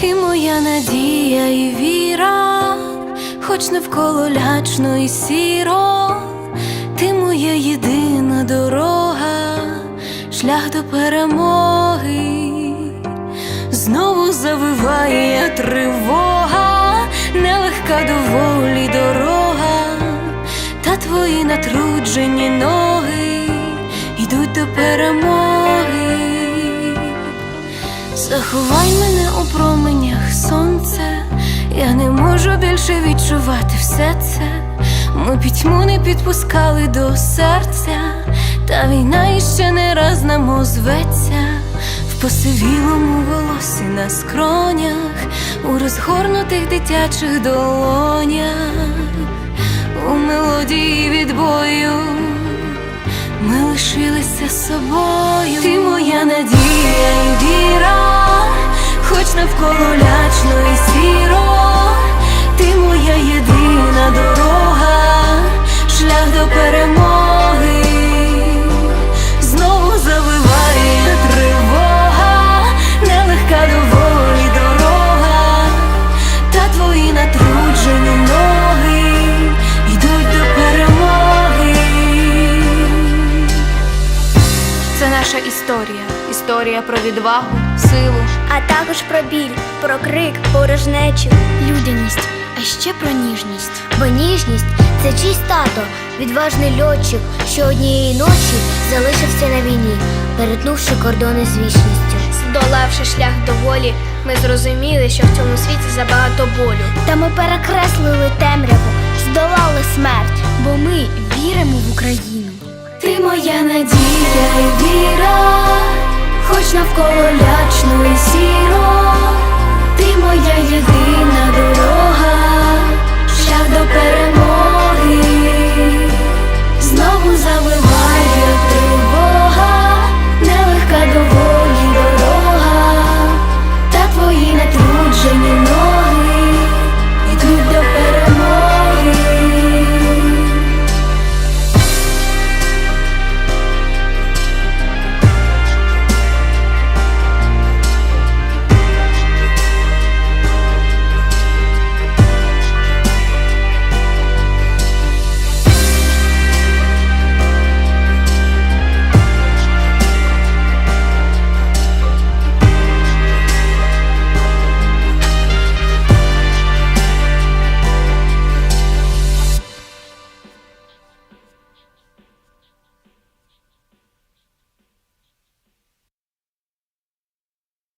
Ти моя надія і віра, хоч навколо лячно і сіро, ти моя єдина дорога, шлях до перемоги. Знову завиває тривога, нелегка доволі дорога, та твої натруджені ноги йдуть до перемоги. Заховай мене у променях сонця, я не можу більше відчувати все це. Ми пітьму не підпускали до серця, та війна іще не раз нам озветься в посивілому волосі на скронях, у розгорнутих дитячих долонях, у мелодії відбою. Ми лишилися собою. Ти моя надія і віра, історія. Історія про відвагу, силу. а також про біль, про крик, порожнечу, людяність, а ще про ніжність. Бо ніжність це чийсь тато, відважний льотчик, що однієї ночі залишився на війні, перетнувши кордони з вічністю. Здолавши шлях до волі, ми зрозуміли, що в цьому світі забагато болю. Та ми перекреслили темряву, здолали смерть, бо ми віримо в Україну. Моя надія і віра, хоч навколо лячно і